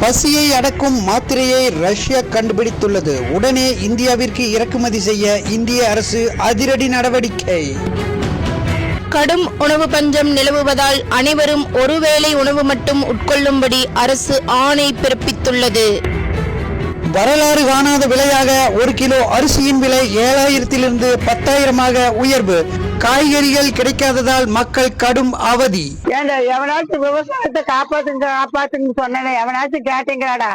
பசியை அடக்கும் மாத்திரையை ரஷ்யா கண்டுபிடித்துள்ளது. உடனே இந்தியாவிற்கு இறக்குமதி செய்ய இந்திய அரசு அதிரடி நடவடிக்கை. கடும் உணவு பஞ்சம் நிலவுவதால் அனைவரும் ஒருவேளை உணவு மட்டும் உட்கொள்ளும்படி அரசு ஆணை பிறப்பித்துள்ளது. வரலாறு காணாத விலையாக ஒரு கிலோ அரிசியின் விலை ஏழாயிரத்திலிருந்து பத்தாயிரமாக உயர்வு. காய்கறிகள் கிடைக்காததால் மக்கள் கடும் அவதி. ஏண்டா எவனாச்சும் விவசாயத்தை காப்பாத்துங்க காப்பாத்துங்க சொன்னேனே எவனாச்சும் கேட்டீங்களாடா?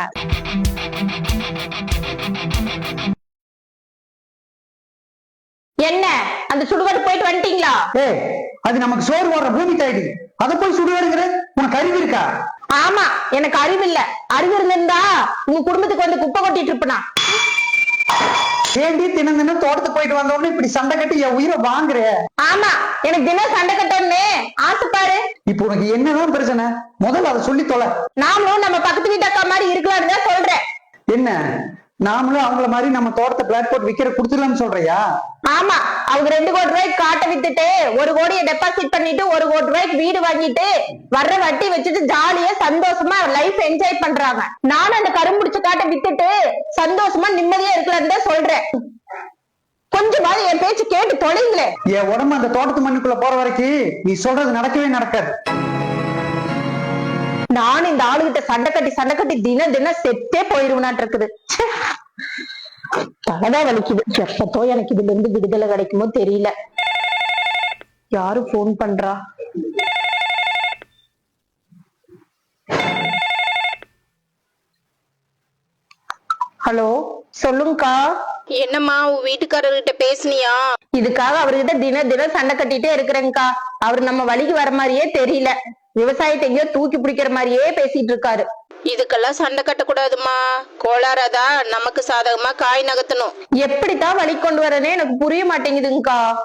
என்ன? அந்த சுடுகாடு போயிட்டு வந்துட்டீங்களா? ஏய் அது நமக்கு சோறு போடுற பூமி தாய்டி அதை போய் சுடுவாருங்கிற உனக்கு அறிவு இருக்கா? ஆமா எனக்கு அறிவு இல்ல அறிவு இருந்திருந்தா உங்க குடும்பத்துக்கு வந்து குப்பை கொட்டிட்டு இருப்பனா? ஏண்டி தினம் தினம் தோட்டத்துக்கு போயிட்டு வந்த உடனே இப்படி சண்டை கட்டி என் உயிரை வாங்குற? ஆமா எனக்கு தினம் சண்டை கட்டணும்னு ஆசைப்பாரு இப்போ உனக்கு என்னதான் பிரச்சனை? முதல்ல அதை சொல்லி தொலை. நாமளும் நம்ம பக்கத்து வீட்டு அக்கா மாதிரி இருக்கலாம்னு தான் சொல்றேன். என்ன? நாமளும் அவங்கள மாதிரி நம்ம தோட்டத்தை பிளாட் போட்டு விக்கிற கொடுத்துடலாம்னு சொல்றியா? ஆமா. அவங்க ரெண்டு கோடி ரூபாய்க்கு காட்டை வித்துட்டு ஒரு கோடியை டெபாசிட் பண்ணிட்டு ஒரு கோடி ரூபாய்க்கு வீடு வாங்கிட்டு வர்ற வட்டி வச்சுட்டு ஜாலியா சந்தோஷமா லைஃப் என்ஜாய் பண்றாங்க. நானும் அந்த கரும்புடிச்ச காட்டை வித்துட்டு சந்தோஷமா நிம்மதியா இருக்கலாம்னு தான் சொல்றேன். கொஞ்சமாவது என் பேச்சு கேட்டு தொலைங்களே. என் உடம்பு அந்த தோட்டத்து மண்ணுக்குள்ள போற வரைக்கும் நீ சொல்றது நடக்கவே நடக்காது. நானும் இந்த ஆளுகிட்ட சண்டை கட்டி சண்டை கட்டி தினம் தினம் செத்தே போயிருவனாட்டு இருக்குது. தலைதான் வலிக்குது. எப்பத்தோ எனக்கு இதுல இருந்து விடுதலை கிடைக்குமோ தெரியல. யாரு போன் பண்றா? ஹலோ சொல்லுங்கக்கா. என்னம்மா உன் வீட்டுக்காரர்கிட்ட பேசுனியா? இதுக்காக அவர்கிட்ட தினம் தினம் சண்டை கட்டிட்டே இருக்கிறேங்கக்கா அவர் நம்ம வழிக்கு வர மாதிரியே தெரியல. விவசாயத்தை எங்கேயோ தூக்கி பிடிக்கிற மாதிரியே பேசிட்டு இருக்காரு. இதுக்கெல்லாம் சண்டை கட்டக்கூடாதும்மா. கோளாறாதா நமக்கு சாதகமா காய் நகர்த்தணும். எப்படித்தான் வழி கொண்டு வரேனே எனக்கு புரிய மாட்டேங்குதுங்கக்கா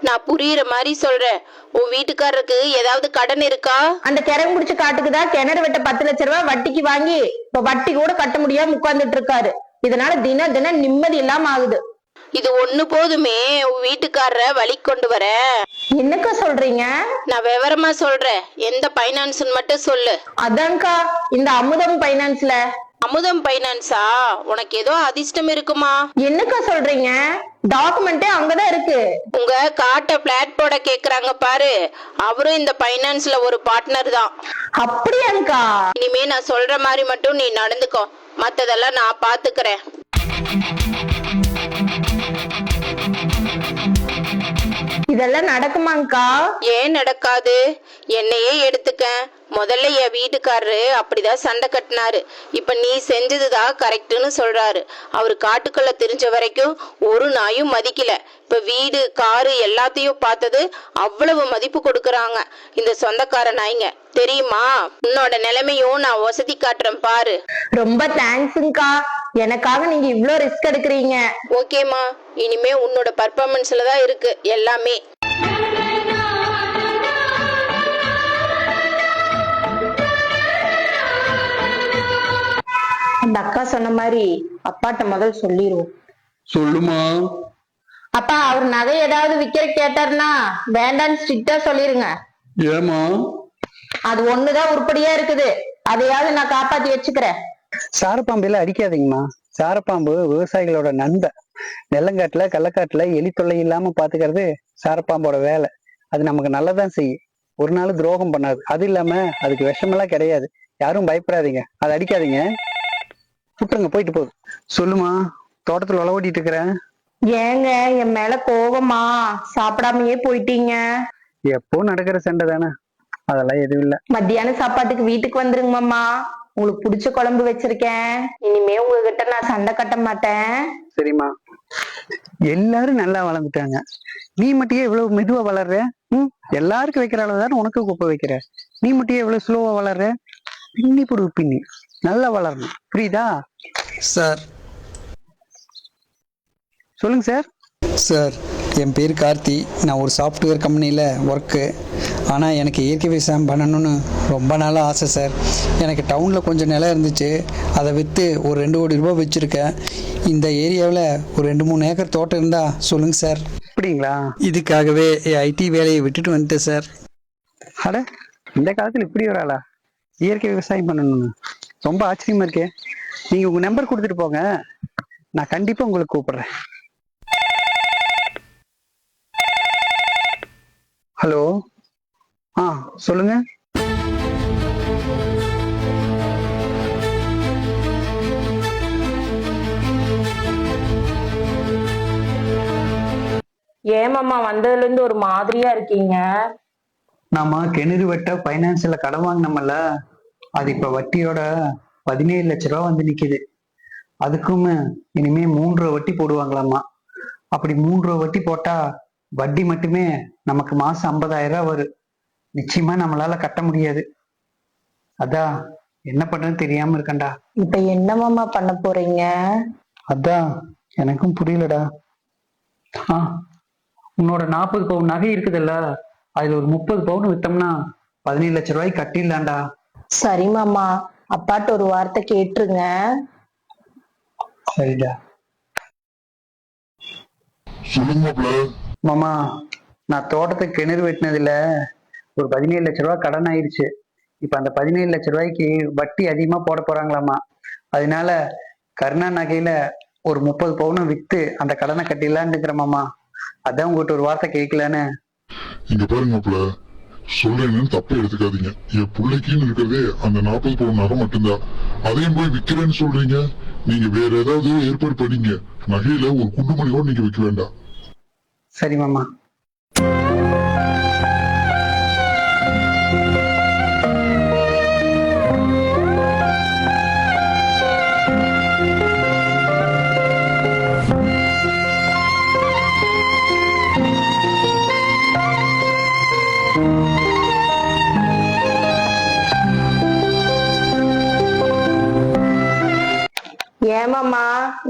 நான் புரியுற மாதிரி சொல்றேன். உன் வீட்டுக்காரருக்கு ஏதாவது கடன் இருக்கா? அந்த கிணறு முடிச்சு காட்டுக்குதான் கிணறு வெட்ட பத்து லட்ச ரூபாய் வட்டிக்கு வாங்கி இப்ப வட்டி கூட கட்ட முடியாம உட்கார்ந்துட்டு இருக்காரு. இதனால தின தினம் நிம்மதி இல்லாம ஆகுது. இது ஒண்ணு போதுமே வீட்டுக்காரரை வழி கொண்டு வர. என்னக்கா சொல்றீங்க? நான் விவரமா சொல்றேன். எந்த பைனான்ஸ் மட்டும் சொல்லு. அதான்க்கா இந்த அமுதம் பைனான்ஸ்ல அமுதம் பைனான்ஸா உனக்கு ஏதோ அதிர்ஷ்டம் இருக்குமா? என்னக்கா சொல்றீங்க? டாக்குமெண்டே அங்கதான் இருக்கு. உங்க காட்டை பிளாட் போட கேக்குறாங்க பாரு. அவரும் இந்த பைனான்ஸ்ல ஒரு பார்ட்னர் தான். அப்படியாங்கா? இனிமே நான் சொல்ற மாதிரி மட்டும் நீ நடந்துக்கோ. மத்ததெல்லாம் நான் பாத்துக்கிறேன். இதெல்லாம் நடக்குமாங்கா ஏன் நடக்காது? என்னையே எடுத்துக்க. முதல்ல என் வீட்டுக்காரரு அப்படிதான் சண்டை கட்டினாரு. இப்ப நீ செஞ்சதுதான் கரெக்ட்னு சொல்றாரு. அவரு காட்டுக்குள்ள தெரிஞ்ச வரைக்கும் ஒரு நாயும் மதிக்கல. இப்ப வீடு காரு எல்லாத்தையும் பார்த்தது அவ்வளவு மதிப்பு கொடுக்கறாங்க. இந்த சொந்தக்கார நாய்ங்க. தெரியுமா? உன்னோட நிலைமையும் நான் வசதி காட்டுறேன் பாரு. ரொம்ப தேங்க்ஸுங்கக்கா எனக்காக நீங்க இவ்ளோ ரிஸ்க் எடுக்கிறீங்க. ஓகேம்மா. இனிமே உன்னோட பர்ஃபார்மன்ஸ்ல தான் இருக்கு எல்லாமே. அந்த அக்கா சொன்ன மாதிரி அப்பாட்ட முதல் சொல்லிடுவோம் சொல்லுமா? அப்பா அவர் நகை ஏதாவது விக்கிற கேட்டாருன்னா வேண்டான்னு ஸ்ட்ரிக்டா சொல்லிருங்க. ஏமா அது ஒண்ணுதான் உருப்படியா இருக்குது. அதையாவது நான் காப்பாத்தி வச்சுக்கிறேன். சாரப்பாம்பையில அடிக்காதீங்கம்மா. சாரப்பாம்பு விவசாயிகளோட நண்பன் நெல்லங்காட்டுல கள்ளக்காட்டுல எலி தொல்லை இல்லாம பாத்துக்கிறது சாரப்பாம்போட வேலை. அது நமக்கு நல்லதான் செய்யும். ஒரு நாள் துரோகம் பண்ணாது. அது இல்லாம அதுக்கு விஷமெல்லாம் கிடையாது. யாரும் பயப்படாதீங்க. அதை அடிக்காதீங்க. விட்டுருங்க போயிட்டு போகுது சொல்லுமா தோட்டத்துல உழ ஓட்டிட்டு இருக்கிறேன். ஏங்க என் மேல கோவமா? சாப்பிடாமயே போயிட்டீங்க. எப்போ நடக்கிற சண்டை தானே. அதெல்லாம் எதுவும் இல்ல. மத்தியான சாப்பாட்டுக்கு வீட்டுக்கு வந்துருங்க மாமா. உங்களுக்கு பிடிச்ச குழம்பு வச்சிருக்கேன். இனிமே உங்ககிட்ட நான் சண்டை கட்ட மாட்டேன். சரிம்மா. எல்லாரும் நல்லா வளர்ந்துட்டாங்க. நீ மட்டும் இவ்வளவு மெதுவா வளர்ற? ம்? எல்லாருக்கும் வைக்கிற அளவு தானே உனக்கு குப்பை வைக்கிற? நீ மட்டும் ஏன் இவ்வளவு ஸ்லோவா வளர்ற? பின்னி போடு பின்னி. நல்லா வளரணும். புரியுதா? சார். சொல்லுங்க சார். சார் என் பேர் கார்த்தி. நான் ஒரு சாஃப்ட்வேர் கம்பெனியில் ஒர்க்கு ஆனால் எனக்கு இயற்கை விவசாயம் பண்ணணும்னு ரொம்ப நாளாக ஆசை சார் எனக்கு டவுனில் கொஞ்சம் நிலம் இருந்துச்சு. அதை விற்று ஒரு ரெண்டு கோடி ரூபாய் வச்சுருக்கேன். இந்த ஏரியாவில் ஒரு ரெண்டு மூணு ஏக்கர் தோட்டம் இருந்தால் சொல்லுங்கள் சார் அப்படிங்களா? இதுக்காகவே ஐடி வேலையை விட்டுட்டு வந்துட்டேன் சார் அட இந்த காலத்துல இப்படி ஒரு ஆளா? இயற்கை விவசாயம் பண்ணணும்னு. ரொம்ப ஆச்சரியமா இருக்கே. நீங்க உங்க நம்பர் கொடுத்துட்டு போங்க. நான் கண்டிப்பா உங்களுக்கு கூப்பிடுறேன். ஹலோ? ஆ சொல்லுங்க. ஏமாம்மா வந்ததுல இருந்து ஒரு மாதிரியா இருக்கீங்க? நாம கிணறு வெட்ட பைனான்ஸ்ல கடன் வாங்கினோம்ல அது இப்ப வட்டியோட பதினேழு லட்ச ரூபா வந்து நிக்குது. அதுக்கும் இனிமே மூன்று ரூபா வட்டி போடுவாங்களாமா? அப்படி மூன்று ரூபா வட்டி போட்டா வட்டி மட்டுமே நமக்கு மாசம் ஐம்பதாயிரம் ரூபாய் வரும். நிச்சயமா நம்மளால கட்ட முடியாது. அதான் என்ன பண்றதுன்னு தெரியாம இருக்கேன்டா. இப்ப என்னமாமா பண்ண போறீங்க? அதான் எனக்கும் புரியலடா. ஆ உன்னோட நாற்பது பவுன் நகை இருக்குதுல்ல அதுல ஒரு முப்பது பவுன் வித்தோம்னா பதினேழு லட்ச ரூபாய்க்கு கட்டிடலாம்டா. சரி மாமா அப்பாட்ட ஒரு வார்த்தை கேட்டுருங்க. சரிடா. சொல்லுங்க மாமா நான் தோட்டத்துக்கு கிணறு வெட்டினதுல ஒரு பதினேழு லட்ச ரூபாய் கடன் ஆயிடுச்சு இப்ப அந்த பதினேழு லட்ச ரூபாய்க்கு வட்டி அதிகமா போட போறாங்களாமா? அதனால கருணா நகையில ஒரு முப்பது பவுனும் வித்து அந்த கடனை கட்டிடலான்னு இருக்கிறேன் மாமா அதான் உங்ககிட்ட ஒரு வார்த்தை கேட்கலன்னு. இங்க பாருங்க மாப்பிள சொல்றேன்னு தப்பா எடுத்துக்காதீங்க. என் பிள்ளைக்குன்னு இருக்கிறதே அந்த நாற்பது பவுன் நகை மட்டும்தான். அதையும் போய் விக்கிறேன்னு சொல்றீங்க. நீங்க வேற ஏதாவது ஏற்பாடு பண்ணீங்க. நகையில ஒரு குண்டுமணி கூட நீங்க வைக்க வேண்டாம். சரி மாமா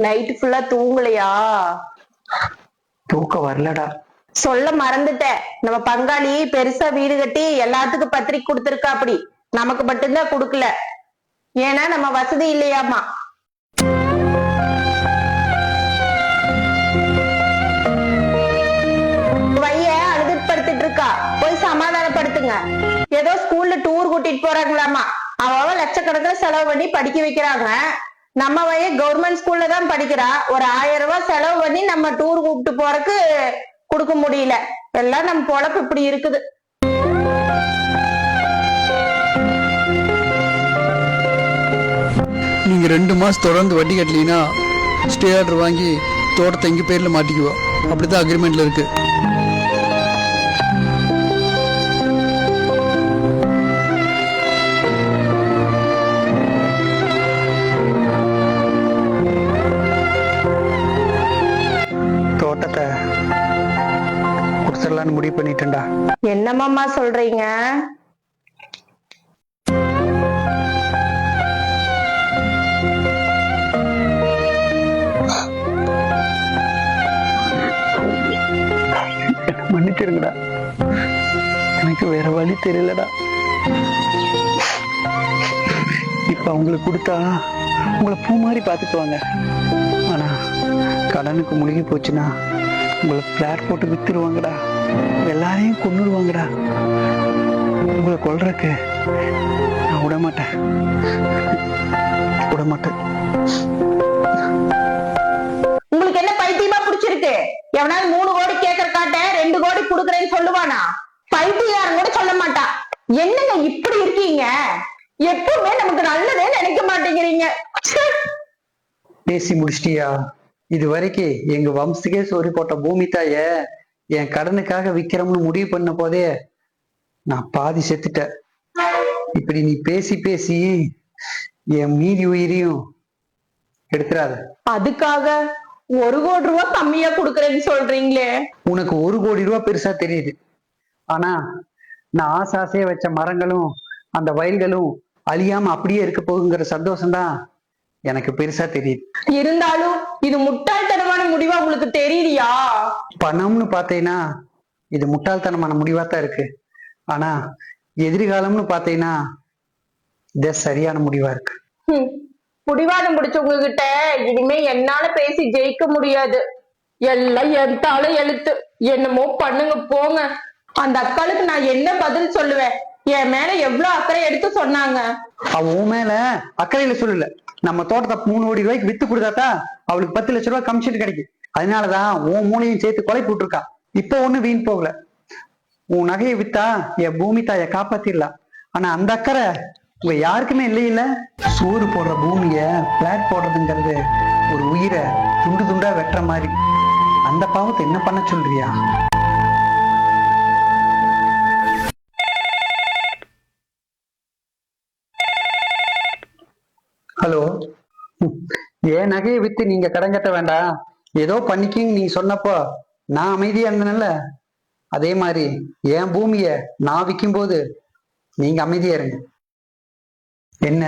நைட் ஃபுல்லா தூங்கலையா? தூக்கம் வரலடா. சொல்ல மறந்துட்டேன். நம்ம பங்காளி பெருசா வீடு கட்டி எல்லாத்துக்கும் பத்திரிக்கை கொடுத்திருக்கா அப்படி. நமக்கு மட்டும்தான் கொடுக்கல. ஏன்னா நம்ம வசதி இல்லையாமா படுத்துட்டு இருக்கா. போய் சமாதானப்படுத்துங்க. ஏதோ ஸ்கூல்ல டூர் கூட்டிட்டு போறாங்களாமா அவ அவ லட்சக்கணக்கில் செலவு பண்ணி படிக்க வைக்கிறாங்க. நம்ம வைய கவர்மெண்ட் ஸ்கூல்ல தான் படிக்கிறா. ஒரு ஆயிரம் ரூபாய் செலவு பண்ணி நம்ம டூர் கூப்பிட்டு போறதுக்கு கொடுக்க முடியல. எல்லாம் நம்ம பொழப்பு இப்படி இருக்குது. நீங்க ரெண்டு மாசம் தொடர்ந்து வட்டி கட்டலீங்கன்னா ஸ்டே ஆர்டர் வாங்கி தோட்டத்தை எங்க பேர்ல மாட்டிக்குவோம் அப்படிதான் அக்ரிமெண்ட்ல இருக்கு. என்னமாம்மா சொல்றீங்க? மன்னிச்சிருங்கடா. எனக்கு வேற வழி தெரியலடா. இப்ப அவங்களுக்கு கொடுத்தா உங்களை பூ மாதிரி பாத்துக்குவாங்க ஆனா கடனுக்கு முழுகி போச்சுன்னா உங்களை பிளாட் போட்டு வித்துருவாங்கடா. எல்லாரையும் கொன்னுடுவாங்கடா. உங்களை கொல்றதுக்கு நான் விட மாட்டேன் விட மாட்டேன் உங்களுக்கு என்ன பைத்தியமா பிடிச்சிருக்கு? எவனாவது மூணு கோடி கேக்குற காட்ட ரெண்டு கோடி குடுக்கறேன்னு சொல்லுவானா? பைத்தியாரும் கூட சொல்ல மாட்டா. என்னங்க இப்படி இருக்கீங்க? எப்பவுமே நமக்கு நல்லதே நினைக்க மாட்டேங்கிறீங்க. பேசி முடிச்சிட்டியா? இது வரைக்கும் எங்க வம்சத்துக்கே சோறு போட்ட பூமி தாய என் கடனுக்காக விக்கிறோம்னு முடிவு பண்ண போதே நான் பாதி செத்துட்டேன். இப்படி நீ பேசி பேசி என் மீதி உயிரையும் எடுத்துறாத அதுக்காக ஒரு கோடி ரூபாய் கம்மியா குடுக்கறேன்னு சொல்றீங்களே. உனக்கு ஒரு கோடி ரூபாய் பெருசா தெரியுது. ஆனா நான் ஆசை ஆசையா வச்ச மரங்களும் அந்த வயல்களும் அழியாம அப்படியே இருக்க போகுங்கிற சந்தோஷம்தான் எனக்கு பெருசா தெரியுது. இருந்தாலும் இது முட்டாள்தனமான முடிவா உங்களுக்கு தெரியலையா பணம்னு பார்த்தீங்கன்னா இது முட்டாள்தனமான முடிவா தான் இருக்கு. ஆனா எதிர்காலம்னு பார்த்தீங்கன்னா இது சரியான முடிவா இருக்கு. ஹம், புடிவாதம் பிடிச்சவங்க கிட்ட இனிமே என்னால பேசி ஜெயிக்க முடியாது. எல்லாம் என் தலை எழுத்து. என்னமோ பண்ணுங்க போங்க. அந்த அக்காளுக்கு நான் என்ன பதில் சொல்லுவேன்? என் மேல எவ்வளவு அக்கறை எடுத்து சொன்னாங்க? அவ உன் மேல அக்கறையில சொல்லல. நம்ம தோட்டத்தை மூணு கோடி ரூபாய்க்கு வித்து கொடுத்தாத்தா அவளுக்கு பத்து லட்ச ரூபாய் கமிஷன் கிடைக்கும். அதனாலதான் உன் மூலையும் சேர்த்து கொலை போட்டிருக்கா. இப்போ ஒண்ணு வீண் போகல. உன் நகையை வித்தா என் பூமி தாய காப்பாத்திடலாம். ஆனா அந்த அக்கறை உங்க யாருக்குமே இல்லையில சோறு போடுற பூமிய பிளாட் போடுறதுங்கிறது ஒரு உயிரை துண்டு துண்டா வெட்டுற மாதிரி. அந்த பாவத்தை என்ன பண்ண சொல்றியா? என் நகையை வித்து நீங்க கடன் கட்ட வேண்டாம். ஏதோ பண்ணிக்கிங்க நீ சொன்னப்போ நான் அமைதியா இருந்தேன்ல. அதே மாதிரி என் பூமிய நான் விற்கும் போது நீங்க அமைதியா இருங்க. என்ன?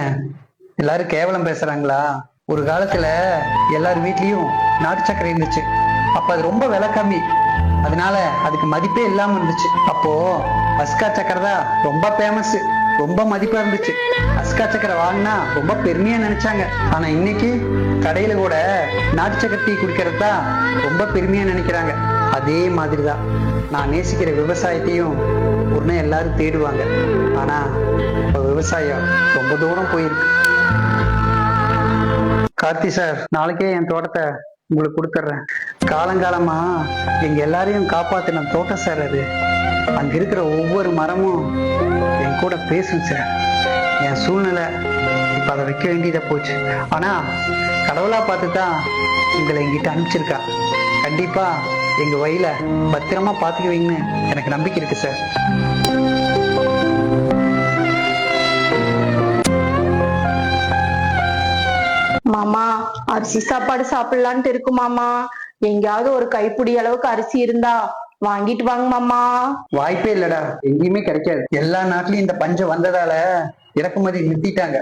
எல்லாரும் கேவலம் பேசுறாங்களா? ஒரு காலத்துல எல்லார் வீட்லயும் நாட்டு சக்கரை இருந்துச்சு. அப்ப அது ரொம்ப விலை கம்மி. அதனால அதுக்கு மதிப்பே இல்லாம இருந்துச்சு. அப்போ அஸ்கா சக்கரை தான் ரொம்ப ஃபேமஸ் ரொம்ப மதிப்பா இருந்துச்சு. அஸ்கா சக்கரை வாங்கினா ரொம்ப பெருமையா நினைச்சாங்க. ஆனா இன்னைக்கு கடையில கூட நாட்டு சக்கரை டீ குடிக்கிறது தான் ரொம்ப பெருமையா நினைக்கிறாங்க. அதே மாதிரிதான். நான் நேசிக்கிற விவசாயத்தையும் ஒரு எல்லாரும் தேடுவாங்க. ஆனா இப்ப விவசாயம் ரொம்ப தூரம் போயிருக்கு. கார்த்தி சார் நாளைக்கே என் தோட்டத்தை உங்களுக்கு கொடுத்துட்றேன். காலங்காலமா எங்க எல்லாரையும் காப்பாத்தின தோட்டம் சார் அது. அங்க இருக்கிற ஒவ்வொரு மரமும் என் கூட பேசும் சார் என் சூழ்நிலை இப்ப அதை வைக்க வேண்டியதா போச்சு. ஆனா கடவுளா பார்த்து தான் உங்களை எங்கிட்ட அனுப்பிச்சிருக்கா. கண்டிப்பா எங்க வயல பத்திரமா பாத்துக்குவீங்கன்னு எனக்கு நம்பிக்கை இருக்கு சார் மாமா அரிசி சாப்பாடு சாப்பிடலான்ட்டு இருக்கு மாமா. எங்கேயாவது ஒரு கைப்பிடி அளவுக்கு அரிசி இருந்தா வாங்கிட்டு வாங்க மாமா. வாய்ப்பே இல்லடா. எங்கேயுமே கிடைக்காது. எல்லா நாட்டிலயும் இந்த பஞ்சம் வந்ததால இறக்குமதி நிறுத்திட்டாங்க.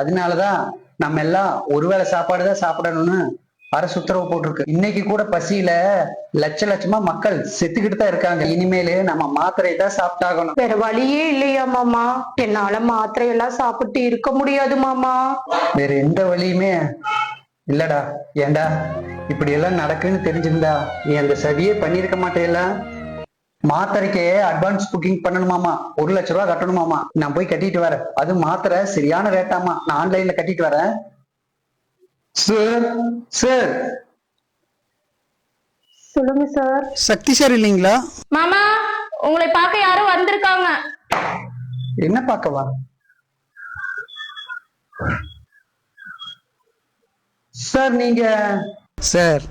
அதனாலதான் நம்ம எல்லாம் ஒருவேளை சாப்பாடு தான் சாப்பிடணும்னு அரசு உத்தரவு போட்டிருக்கு. இன்னைக்கு கூட பசியில லட்ச லட்சமா மக்கள் செத்துக்கிட்டு தான் இருக்காங்க. இனிமேலு நம்ம மாத்திரை தான் சாப்பிட்டாகணும். வேற வழியே இல்லையா மாமா? என்னால மாத்திரை எல்லாம் சாப்பிட்டு இருக்க முடியாது மாமா. வேற எந்த வழியுமே இல்லடா ஏண்டா? இப்படி எல்லாம் நடக்குன்னு தெரிஞ்சிருந்தா நீ அந்த சதியே பண்ணிருக்க மாட்டேல மாத்திரைக்கே அட்வான்ஸ் புக்கிங் பண்ணணுமாமா? ஒரு லட்ச ரூபா கட்டணுமாமா? நான் போய் கட்டிட்டு வரேன். அது மாத்திரை சரியான ரேட்டாமா நான் ஆன்லைன்ல கட்டிட்டு வரேன். சார் சார் சொல்லுங்க சார் சக்தி சார் இல்லைங்களா? மாமா உங்களை பார்க்க யாரும் வந்திருக்காங்க. என்ன பார்க்கவா சார் நீங்க சார்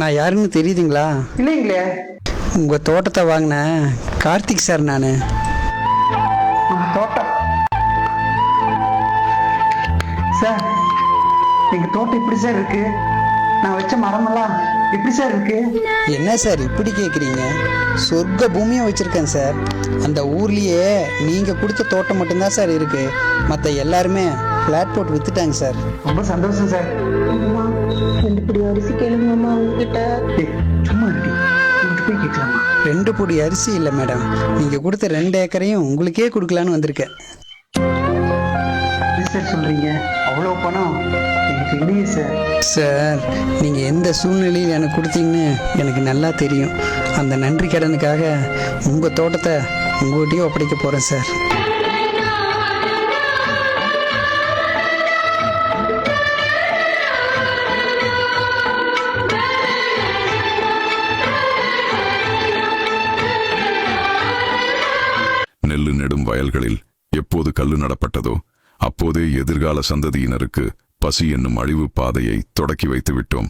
நான் யாருன்னு தெரியுதுங்களா? இல்லைங்களே. உங்கள் தோட்டத்தை வாங்கின கார்த்திக் சார் நான். தோட்டம். சார் எங்க தோட்டம் எப்படி சார் இருக்கு? நான் வச்ச மரமெல்லாம் எப்படி சார் இருக்கு? என்ன சார் இப்படி கேட்குறீங்க சொர்க்க பூமியை வச்சுருக்கேன் சார். அந்த ஊர்லேயே நீங்கள் கொடுத்த தோட்டம் மட்டும்தான் சார் இருக்குது மற்ற எல்லாருமே ஃப்ளாட் போட்டு வித்துட்டாங்க சார். ரொம்ப சந்தோஷம் சார். ரெண்டு பிடி அரிசி கேளுங்க மாமா உங்ககிட்ட சும்மா இருக்கு இங்கிட்டு போய் கேட்கலாமா? ரெண்டு பொடி அரிசி இல்லை மேடம். நீங்கள் கொடுத்த ரெண்டு ஏக்கரையும் உங்களுக்கே கொடுக்கலான்னு வந்திருக்கேன். சார் சொல்றீங்க? அவ்வளோ பணம்? எனக்கு இல்லையே சார் சார் நீங்கள் எந்த சூழ்நிலையில் எனக்கு கொடுத்தீங்கன்னு எனக்கு நல்லா தெரியும். அந்த நன்றி கடனுக்காக உங்கள் தோட்டத்தை உங்கள்கிட்டயே ஒப்படைக்க போகிறேன் சார். நெடும் எப்போது கல்லு நடப்பட்டதோ அப்போதே எதிர்கால சந்ததியினருக்கு பசி என்னும் அழிவு பாதையை தொடக்கி வைத்து விட்டோம்